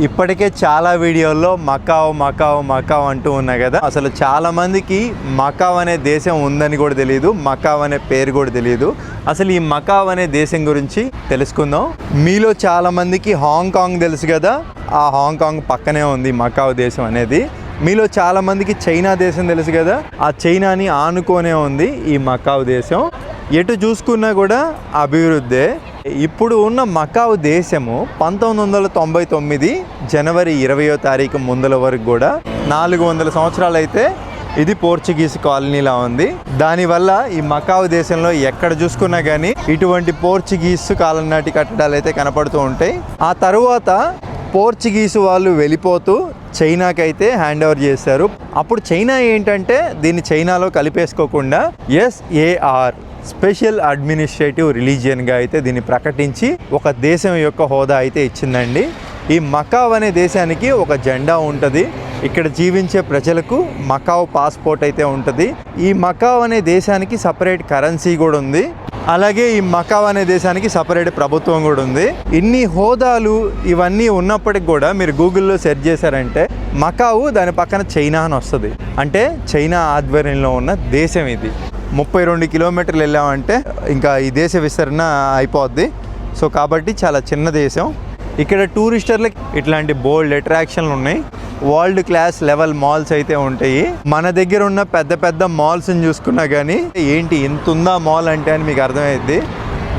ఇప్పటికే చాలా వీడియోల్లో మకావ్ మకావ్ మకావ్ అంటూ ఉన్నాయి కదా. అసలు చాలా మందికి మకావ్ అనే దేశం ఉందని కూడా తెలియదు మకావ్ అనే పేరు కూడా తెలియదు అసలు ఈ మకావ్ అనే దేశం గురించి తెలుసుకుందాం. మీలో చాలా మందికి హాంకాంగ్ తెలుసు కదా. ఆ హాంకాంగ్ పక్కనే ఉంది మకావ్ దేశం అనేది. మీలో చాలా మందికి చైనా దేశం తెలుసు కదా. ఆ చైనాని ఆనుకోనే ఉంది ఈ మకావ్ దేశం. ఎటు చూసుకున్నా కూడా అభివృద్ధే. ఇప్పుడు ఉన్న మకావ్ దేశము పంతొమ్మిది వందల తొంభై తొమ్మిది జనవరి ఇరవయో తారీఖు ముందల వరకు కూడా నాలుగు వందల సంవత్సరాలు అయితే ఇది పోర్చుగీస్ కాలనీలా ఉంది. దానివల్ల ఈ మకావ్ దేశంలో ఎక్కడ చూసుకున్నా కానీ ఇటువంటి పోర్చుగీస్ కాలం నాటి కట్టడాలు అయితే కనపడుతూ ఉంటాయి. ఆ తరువాత పోర్చుగీసు వాళ్ళు వెళ్ళిపోతూ చైనాకైతే హ్యాండ్ ఓవర్ చేశారు. అప్పుడు చైనా ఏంటంటే దీన్ని చైనాలో కలిపేసుకోకుండా ఎస్ఏఆర్ స్పెషల్ అడ్మినిస్ట్రేటివ్ రిలీజియన్గా అయితే దీన్ని ప్రకటించి ఒక దేశం యొక్క హోదా అయితే ఇచ్చిందండి. ఈ మకావ్ అనే దేశానికి ఒక జెండా ఉంటుంది. ఇక్కడ జీవించే ప్రజలకు మకావ్ పాస్పోర్ట్ అయితే ఉంటుంది. ఈ మకావ్ అనే దేశానికి సపరేట్ కరెన్సీ కూడా ఉంది. అలాగే ఈ మకావ్ అనే దేశానికి సపరేట్ ప్రభుత్వం కూడా ఉంది. ఇన్ని హోదాలు ఇవన్నీ ఉన్నప్పటికి కూడా మీరు గూగుల్లో సెర్చ్ చేశారంటే మకావు దాని పక్కన చైనా అని వస్తుంది. అంటే చైనా ఆధ్వర్యంలో ఉన్న దేశం ఇది. ముప్పై రెండు కిలోమీటర్లు వెళ్ళామంటే ఇంకా ఈ దేశ విస్తరణ అయిపోద్ది. సో కాబట్టి చాలా చిన్న దేశం. ఇక్కడ టూరిస్టర్లకి ఇట్లాంటి బోల్డ్ అట్రాక్షన్లు ఉన్నాయి. వరల్డ్ క్లాస్ లెవెల్ మాల్స్ అయితే ఉంటాయి. మన దగ్గర ఉన్న పెద్ద పెద్ద మాల్స్ని చూసుకున్నా కానీ ఏంటి ఇంత ఉందా మాల్ అంటే అని మీకు అర్థమైద్ది.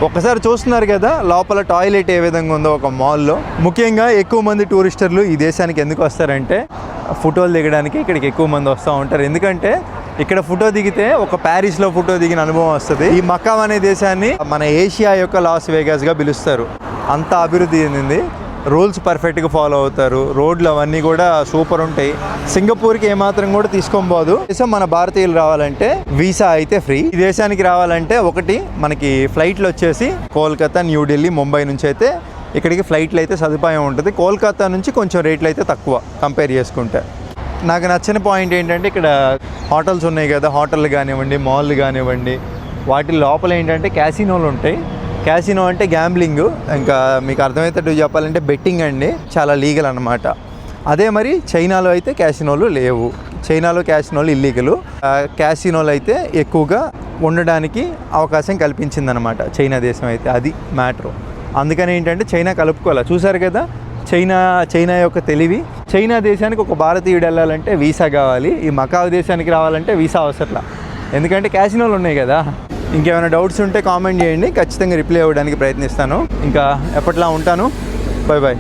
ఒకసారి చూస్తున్నారు కదా లోపల టాయిలెట్ ఏ విధంగా ఉందో ఒక మాల్లో. ముఖ్యంగా ఎక్కువ మంది టూరిస్టర్లు ఈ దేశానికి ఎందుకు వస్తారంటే ఫోటోలు దిగడానికి ఇక్కడికి ఎక్కువ మంది వస్తూ ఉంటారు. ఎందుకంటే ఇక్కడ ఫోటో దిగితే ఒక ప్యారిస్లో ఫోటో దిగిన అనుభవం వస్తుంది. ఈ మకావ్ అనే దేశాన్ని మన ఏషియా యొక్క లాస్ వేగాస్గా పిలుస్తారు. అంత అభివృద్ధి చెందింది. రూల్స్ పర్ఫెక్ట్గా ఫాలో అవుతారు. రోడ్లు అవన్నీ కూడా సూపర్ ఉంటాయి. సింగపూర్కి ఏమాత్రం కూడా తీసుకొని పోదు దేశం మన భారతీయులు రావాలంటే వీసా అయితే ఫ్రీ. ఈ దేశానికి రావాలంటే ఒకటి మనకి ఫ్లైట్లు వచ్చేసి కోల్కతా న్యూఢిల్లీ ముంబై నుంచి అయితే ఇక్కడికి ఫ్లైట్లు అయితే సదుపాయం ఉంటుంది. కోల్కతా నుంచి కొంచెం రేట్లు అయితే తక్కువ కంపేర్ చేసుకుంటే. నాకు నచ్చిన పాయింట్ ఏంటంటే ఇక్కడ హోటల్స్ ఉన్నాయి కదా హోటల్ కానివ్వండి మాల్ కానివ్వండి వాటి లోపల ఏంటంటే క్యాసినోలు ఉంటాయి. క్యాసినో అంటే గ్యాంబ్లింగ్ ఇంకా మీకు అర్థమయ్యేటట్టు చెప్పాలంటే బెట్టింగ్ అండి చాలా లీగల్ అనమాట అదే మరి చైనాలో అయితే క్యాసినోలు లేవు. చైనాలో క్యాసినోలు ఇల్లీగలు క్యాసినోలు అయితే ఎక్కువగా ఉండడానికి అవకాశం కల్పించిందనమాట చైనా దేశం అయితే అది మ్యాటర్ అందుకని ఏంటంటే చైనా కలుపుకోవాలి. చూసారు కదా చైనా చైనా యొక్క తెలివి చైనా దేశానికి ఒక భారతీయుడు వెళ్ళాలంటే వీసా కావాలి ఈ మకావ్ దేశానికి రావాలంటే వీసా అవసరంలా. ఎందుకంటే క్యాసినోలు ఉన్నాయి కదా. ఇంకేమైనా డౌట్స్ ఉంటే కామెంట్ చేయండి ఖచ్చితంగా రిప్లై అవ్వడానికి ప్రయత్నిస్తాను. ఇంకా ఎప్పట్లా ఉంటాను. Bye bye